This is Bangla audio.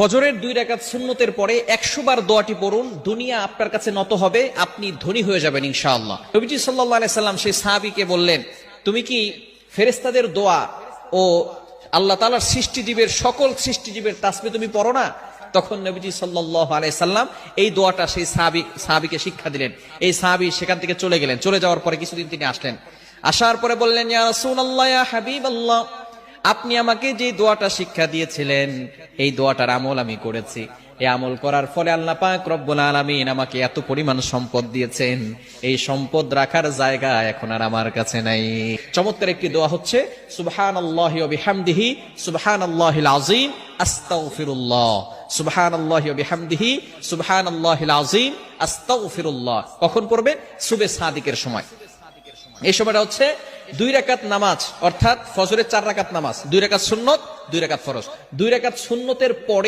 ফজরের দুই রাকাত সুন্নতের পরে একশো বার দোয়াটি পড়ুন, দুনিয়া আপনার কাছে নত হবে, আপনি ধনী হয়ে যাবেন ইনশাআল্লাহ। নবীজি সাল্লাহ সাল্লাম সেই সাহাবিকে বললেন, তুমি কি ফেরেস্তাদের দোয়া ও আল্লাহ তালার সৃষ্টিজীবের সকল সৃষ্টিজীবের তাসমি তুমি পড়ো না? তখন নবীজি সাল্লাহ সাল্লাম এই দোয়াটা সেই সাহাবি, সাহাবিকে শিক্ষা দিলেন। এই সাহাবি সেখান থেকে চলে গেলেন। চলে যাওয়ার পরে কিছুদিন তিনি আসলেন। আসার পরে বললেন, ইয়া রাসূলুল্লাহ, ইয়া হাবিবাল্লাহ। আপনি আমাকে যে দোয়াটা শিক্ষা দিয়েছিলেন, এই দোয়াটার আমল আমি করেছি। এই আমল করার ফলে আল্লাহ পাক রব্বুল আলামিন আমাকে এত পরিমাণ সম্পদ দিয়েছেন। এই সম্পদ রাখার জায়গা এখন আর আমার কাছে নাই। চমৎকার একটি দোয়া হচ্ছে, সুবহানাল্লাহি ওয়া বিহামদিহি, সুবহানাল্লাহিল আযীম, আস্তাগফিরুল্লাহ। সুবহানাল্লাহি ওয়া বিহামদিহি, সুবহানাল্লাহিল আযীম, আস্তাগফিরুল্লাহ। কখন পড়বে? সুবে সাদিকের সময়। এই সময়টা হচ্ছে দুই রাকাত নামাজ, অর্থাৎ ফজরের চার রাকাত নামাজ। দুই রাকাত সুন্নত, দুই রাকাত ফরজ। দুই রাকাত সুন্নতের পরে